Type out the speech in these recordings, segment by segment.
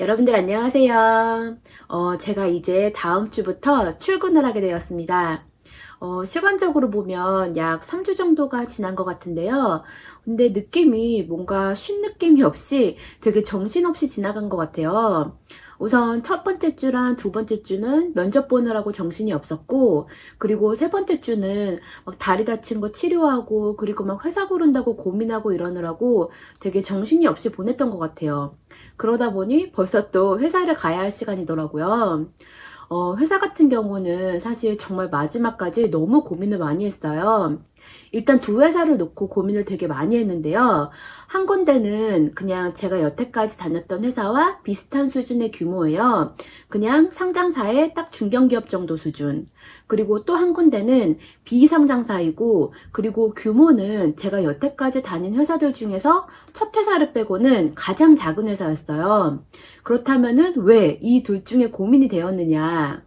여러분들 안녕하세요. 어, 제가 이제 다음 주부터 출근을 하게 되었습니다. 어, 시간적으로 보면 약 3주 정도가 지난 것 같은데요. 근데 느낌이 뭔가 쉰 느낌이 없이 되게 정신없이 지나간 것 같아요. 우선 첫 번째 주랑 두 번째 주는 면접 보느라고 정신이 없었고, 그리고 세 번째 주는 막 다리 다친 거 치료하고, 그리고 막 회사 고른다고 고민하고 이러느라고 되게 정신이 없이 보냈던 것 같아요. 그러다 보니 벌써 또 회사를 가야 할 시간이더라고요. 어, 회사 같은 경우는 사실 정말 마지막까지 너무 고민을 많이 했어요. 일단 두 회사를 놓고 고민을 되게 많이 했는데요. 한 군데는 그냥 제가 여태까지 다녔던 회사와 비슷한 수준의 규모예요. 그냥 상장사의 딱 중견기업 정도 수준. 그리고 또 한 군데는 비상장사이고, 그리고 규모는 제가 여태까지 다닌 회사들 중에서 첫 회사를 빼고는 가장 작은 회사였어요. 그렇다면은 왜 이 둘 중에 고민이 되었느냐?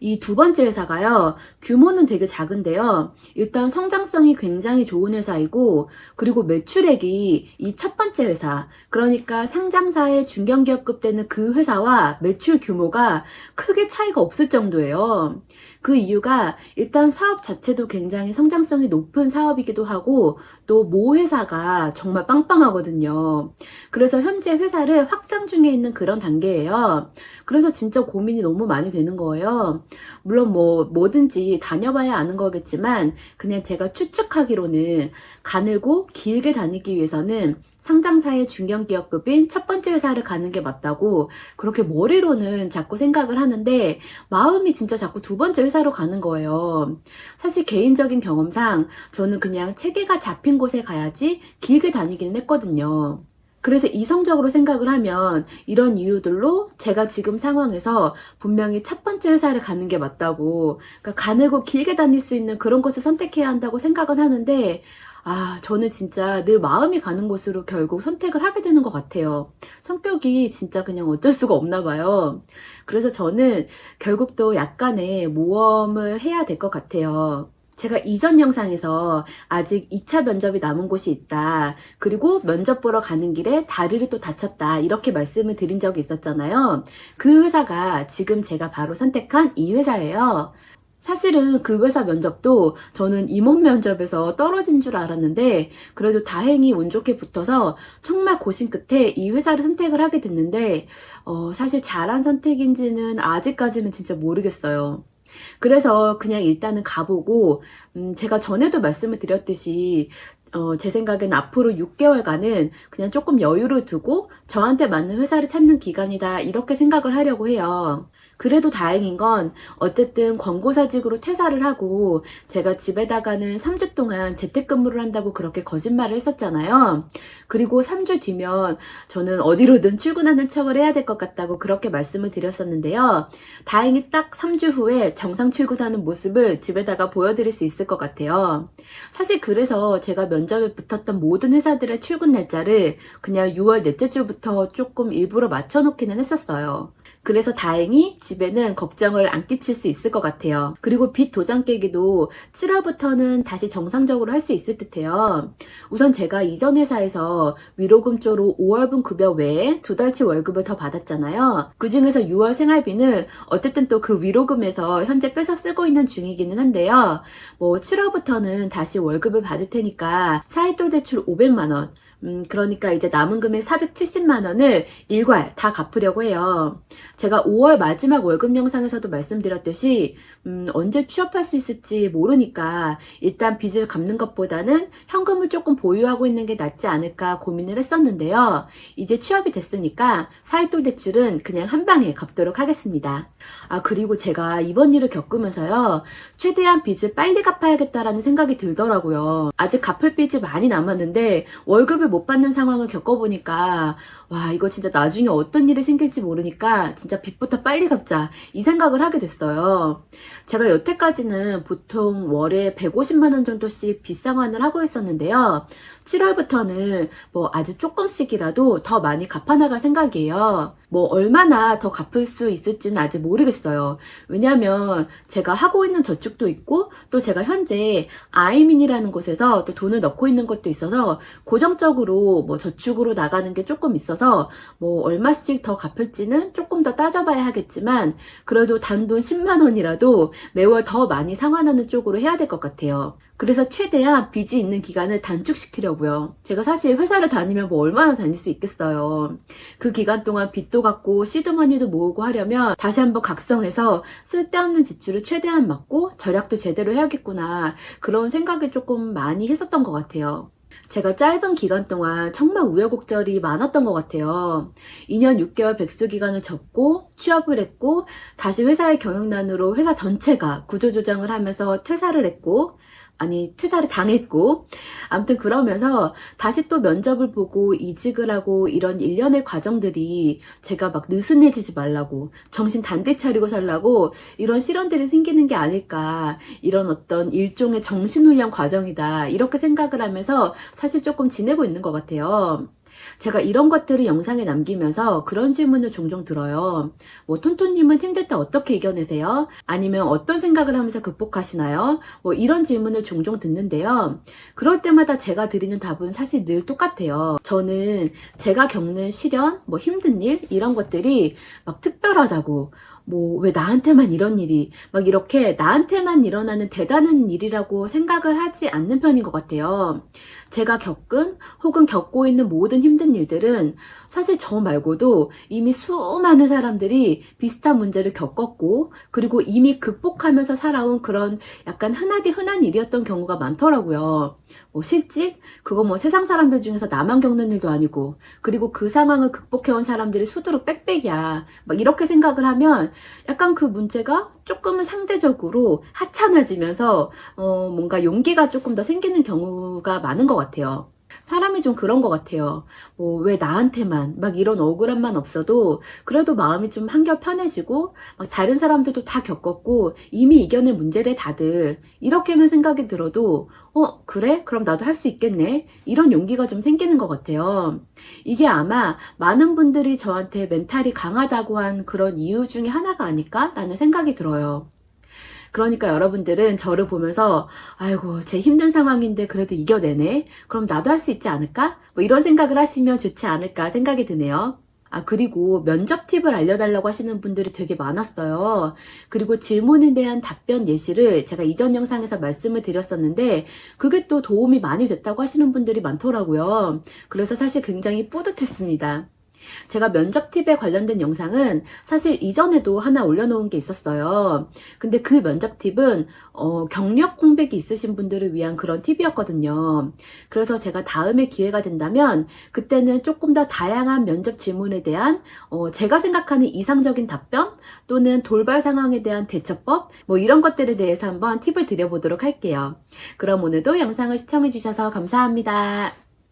이 두 번째 회사가요, 규모는 되게 작은데요. 일단 성장성이 굉장히 좋은 회사이고, 그리고 매출액이 이 첫 번째 회사, 그러니까 상장사의 중견기업급 되는 그 회사와 매출 규모가 크게 차이가 없을 정도예요. 그 이유가 일단 사업 자체도 굉장히 성장성이 높은 사업이기도 하고, 또 모 회사가 정말 빵빵하거든요. 그래서 현재 회사를 확장 중에 있는 그런 단계예요. 그래서 진짜 고민이 너무 많이 되는 거예요. 물론 뭐 뭐든지 다녀봐야 아는 거겠지만 그냥 제가 추측하기로는 가늘고 길게 다니기 위해서는 상장사의 중견기업급인 첫 번째 회사를 가는 게 맞다고 그렇게 머리로는 자꾸 생각을 하는데 마음이 진짜 자꾸 두 번째 회사로 가는 거예요. 사실 개인적인 경험상 저는 그냥 체계가 잡힌 곳에 가야지 길게 다니기는 했거든요. 그래서 이성적으로 생각을 하면 이런 이유들로 제가 지금 상황에서 분명히 첫 번째 회사를 가는 게 맞다고, 그러니까 가늘고 길게 다닐 수 있는 그런 것을 선택해야 한다고 생각은 하는데, 아, 저는 진짜 늘 마음이 가는 곳으로 결국 선택을 하게 되는 것 같아요. 성격이 진짜 그냥 어쩔 수가 없나 봐요. 그래서 저는 결국 또 약간의 모험을 해야 될 것 같아요. 제가 이전 영상에서 아직 2차 면접이 남은 곳이 있다. 그리고 면접 보러 가는 길에 다리를 또 다쳤다. 이렇게 말씀을 드린 적이 있었잖아요. 그 회사가 지금 제가 바로 선택한 이 회사예요. 사실은 그 회사 면접도 저는 임원 면접에서 떨어진 줄 알았는데 그래도 다행히 운 좋게 붙어서 정말 고심 끝에 이 회사를 선택을 하게 됐는데 어, 사실 잘한 선택인지는 아직까지는 진짜 모르겠어요. 그래서 그냥 일단은 가보고, 음, 제가 전에도 말씀을 드렸듯이, 어, 제 생각엔 앞으로 6개월간은 그냥 조금 여유를 두고 저한테 맞는 회사를 찾는 기간이다, 이렇게 생각을 하려고 해요. 그래도 다행인 건 어쨌든 권고사직으로 퇴사를 하고 제가 집에다가는 3주 동안 재택근무를 한다고 그렇게 거짓말을 했었잖아요. 그리고 3주 뒤면 저는 어디로든 출근하는 척을 해야 될 것 같다고 그렇게 말씀을 드렸었는데요. 다행히 딱 3주 후에 정상 출근하는 모습을 집에다가 보여드릴 수 있을 것 같아요. 사실 그래서 제가 면접에 붙었던 모든 회사들의 출근 날짜를 그냥 6월 넷째 주부터 조금 일부러 맞춰놓기는 했었어요. 그래서 다행히 집에는 걱정을 안 끼칠 수 있을 것 같아요. 그리고 빚 도장 깨기도 7월부터는 다시 정상적으로 할 수 있을 듯해요. 우선 제가 이전 회사에서 위로금 쪽으로 5월분 급여 외에 두 달치 월급을 더 받았잖아요. 그 중에서 6월 생활비는 어쨌든 또 그 위로금에서 현재 뺏어 쓰고 있는 중이기는 한데요. 뭐 7월부터는 다시 월급을 받을 테니까 사회돌 대출 500만원, 음, 그러니까 이제 남은 금액 470만 원을 일괄 다 갚으려고 해요. 제가 5월 마지막 월급 영상에서도 말씀드렸듯이, 음, 언제 취업할 수 있을지 모르니까 일단 빚을 갚는 것보다는 현금을 조금 보유하고 있는 게 낫지 않을까 고민을 했었는데요. 이제 취업이 됐으니까 사회돌 대출은 그냥 한 방에 갚도록 하겠습니다. 아, 그리고 제가 이번 일을 겪으면서요, 최대한 빚을 빨리 갚아야겠다라는 생각이 들더라고요. 아직 갚을 빚이 많이 남았는데, 월급을 못 받는 상황을 겪어보니까, 와, 이거 진짜 나중에 어떤 일이 생길지 모르니까, 진짜 빚부터 빨리 갚자. 이 생각을 하게 됐어요. 제가 여태까지는 보통 월에 150만 원 정도씩 빚 상환을 하고 있었는데요. 7월부터는 뭐 아주 조금씩이라도 더 많이 갚아나갈 생각이에요. 뭐 얼마나 더 갚을 수 있을지는 아직 모르겠어요. 왜냐면 제가 하고 있는 저축도 있고 또 제가 현재 아이민이라는 곳에서 또 돈을 넣고 있는 것도 있어서 고정적으로 뭐 저축으로 나가는 게 조금 있어서 뭐 얼마씩 더 갚을지는 조금 더 따져봐야 하겠지만 그래도 단돈 10만 원이라도 매월 더 많이 상환하는 쪽으로 해야 될 것 같아요. 그래서 최대한 빚이 있는 기간을 단축시키려고요. 제가 사실 회사를 다니면 뭐 얼마나 다닐 수 있겠어요. 그 기간 동안 빚도 갚고 시드머니도 모으고 하려면 다시 한번 각성해서 쓸데없는 지출을 최대한 막고 절약도 제대로 해야겠구나. 그런 생각을 조금 많이 했었던 것 같아요. 제가 짧은 기간 동안 정말 우여곡절이 많았던 것 같아요. 2년 6개월 백수 기간을 접고 취업을 했고 다시 회사의 경영난으로 회사 전체가 구조조정을 하면서 퇴사를 했고 아니 퇴사를 당했고. 아무튼 그러면서 다시 또 면접을 보고 이직을 하고 이런 일련의 과정들이 제가 막 느슨해지지 말라고 정신 단디 차리고 살라고 이런 실언들이 생기는 게 아닐까. 이런 어떤 일종의 정신훈련 과정이다. 이렇게 생각을 하면서 사실 조금 지내고 있는 것 같아요. 제가 이런 것들을 영상에 남기면서 그런 질문을 종종 들어요. 뭐, 톤톤님은 힘들 때 어떻게 이겨내세요? 아니면 어떤 생각을 하면서 극복하시나요? 뭐, 이런 질문을 종종 듣는데요. 그럴 때마다 제가 드리는 답은 사실 늘 똑같아요. 저는 제가 겪는 시련, 뭐, 힘든 일, 이런 것들이 막 특별하다고, 뭐, 왜 나한테만 이런 일이, 막 이렇게 나한테만 일어나는 대단한 일이라고 생각을 하지 않는 편인 것 같아요. 제가 겪은 혹은 겪고 있는 모든 힘든 일들은 사실 저 말고도 이미 수많은 사람들이 비슷한 문제를 겪었고 그리고 이미 극복하면서 살아온 그런 약간 흔하디 흔한 일이었던 경우가 많더라고요. 뭐 실직? 그거 뭐 세상 사람들 중에서 나만 겪는 일도 아니고 그리고 그 상황을 극복해온 사람들이 수두룩 빽빽이야. 막 이렇게 생각을 하면 약간 그 문제가 조금은 상대적으로 하찮아지면서 어 뭔가 용기가 조금 더 생기는 경우가 많은 것 같아요. 사람이 좀 그런 것 같아요. 뭐, 왜 나한테만, 막 이런 억울함만 없어도, 그래도 마음이 좀 한결 편해지고, 막 다른 사람들도 다 겪었고, 이미 이겨낸 문제래, 다들. 이렇게만 생각이 들어도, 어, 그래? 그럼 나도 할 수 있겠네? 이런 용기가 좀 생기는 것 같아요. 이게 아마 많은 분들이 저한테 멘탈이 강하다고 한 그런 이유 중에 하나가 아닐까라는 생각이 들어요. 그러니까 여러분들은 저를 보면서 아이고 제 힘든 상황인데 그래도 이겨내네? 그럼 나도 할 수 있지 않을까? 뭐 이런 생각을 하시면 좋지 않을까 생각이 드네요. 아 그리고 면접 팁을 알려달라고 하시는 분들이 되게 많았어요. 그리고 질문에 대한 답변 예시를 제가 이전 영상에서 말씀을 드렸었는데 그게 또 도움이 많이 됐다고 하시는 분들이 많더라고요. 그래서 사실 굉장히 뿌듯했습니다 제가 면접 팁에 관련된 영상은 사실 이전에도 하나 올려놓은 게 있었어요. 근데 그 면접 팁은 어, 경력 공백이 있으신 분들을 위한 그런 팁이었거든요. 그래서 제가 다음에 기회가 된다면 그때는 조금 더 다양한 면접 질문에 대한 어, 제가 생각하는 이상적인 답변 또는 돌발 상황에 대한 대처법 뭐 이런 것들에 대해서 한번 팁을 드려보도록 할게요. 그럼 오늘도 영상을 시청해주셔서 감사합니다.